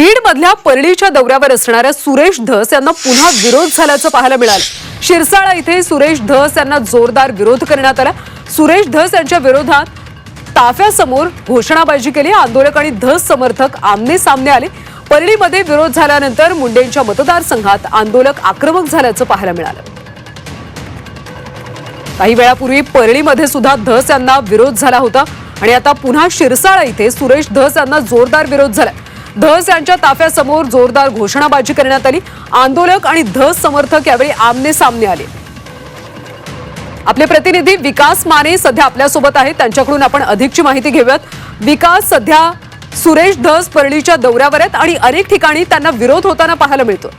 बीड मधल्या परळीच्या दौऱ्यावर असणाऱ्या सुरेश धस यांना पुन्हा विरोध झाल्याचं पाहायला मिळालं. शिरसाळा इथे सुरेश धस यांना जोरदार विरोध करण्यात आला. सुरेश धस यांच्या विरोधात ताफ्यासमोर घोषणाबाजी केली. आंदोलक आणि धस समर्थक आमने सामने आले. परळीमध्ये विरोध झाल्यानंतर मुंडेंच्या मतदारसंघात आंदोलक आक्रमक झाल्याचं पाहायला मिळालं. काही वेळापूर्वी परळीमध्ये सुद्धा धस यांना विरोध झाला होता. आणि आता पुन्हा शिरसाळा इथे सुरेश धस यांना जोरदार विरोध झाला. धस यांच्या ताफ्यासमोर जोरदार घोषणाबाजी करण्यात आली. आंदोलक आणि धस समर्थक यावेळी आमने सामने आले. आपले प्रतिनिधी विकास माने सध्या आपल्यासोबत आहेत. त्यांच्याकडून आपण अधिकची माहिती घेऊयात. विकास सध्या सुरेश धस परळीच्या दौऱ्यावर आहेत आणि अनेक ठिकाणी त्यांना विरोध होताना पाहायला मिळतो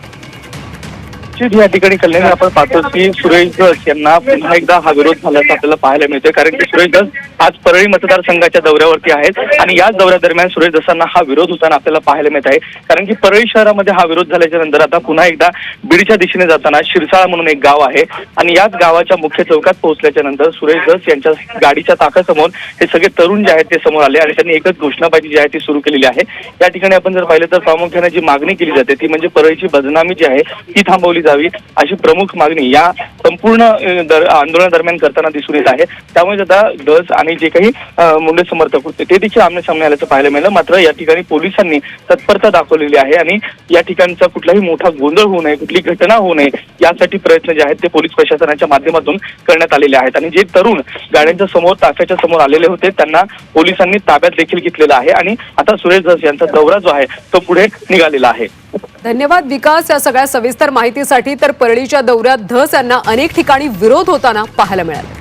निश्चित या ठिकाणी कल्याण आपण पाहतो की सुरेश दस यांना पुन्हा एकदा हा विरोध झाल्याचं आपल्याला पाहायला मिळतोय. कारण की सुरेश दस आज परळी मतदारसंघाच्या दौऱ्यावरती आहेत आणि याच दौऱ्यादरम्यान सुरेश दसांना हा विरोध होताना आपल्याला पाहायला मिळत आहे. कारण की परळी शहरामध्ये हा विरोध झाल्याच्यानंतर आता पुन्हा एकदा बीडच्या दिशेने जाताना शिरसाळा म्हणून एक गाव आहे आणि याच गावाच्या मुख्य चौकात पोहोचल्याच्या नंतर सुरेश दस यांच्या गाडीच्या ताकासमोर हे सगळे तरुण जे आहेत ते समोर आले आणि त्यांनी एकच घोषणाबाजी जी आहे ती सुरू केलेली आहे. या ठिकाणी आपण जर पाहिलं तर प्रामुख्याने जी मागणी केली जाते ती म्हणजे परळीची बदनामी जी आहे ती थांबवली जाते. जावी अशी प्रमुख मागणी या संपूर्ण आंदोलनादरम्यान करताना दिसून येत आहे. त्यामुळे आता डस आणि जे काही मुंडे समर्थक होते ते देखील आमने सामने आल्याचं पाहायला मिळालं. मात्र या ठिकाणी पोलिसांनी तत्परता दाखवलेली आहे आणि या ठिकाणचा कुठलाही मोठा गोंधळ होऊ नये कुठली घटना होऊ नये यासाठी प्रयत्न जे आहेत ते पोलीस प्रशासनाच्या माध्यमातून करण्यात आलेले आहेत. आणि जे तरुण गाड्यांच्या समोर ताफ्याच्या समोर आलेले होते त्यांना पोलिसांनी ताब्यात देखील घेतलेलं आहे. आणि आता सुरेश धस यांचा दौरा जो आहे तो पुढे निघालेला आहे. धन्यवाद विकास या सगळ्या सविस्तर माहितीसाठी. तर परळीच्या दौऱ्यात धस यांना अनेक ठिकाणी विरोध होताना पाहायला मिळाला.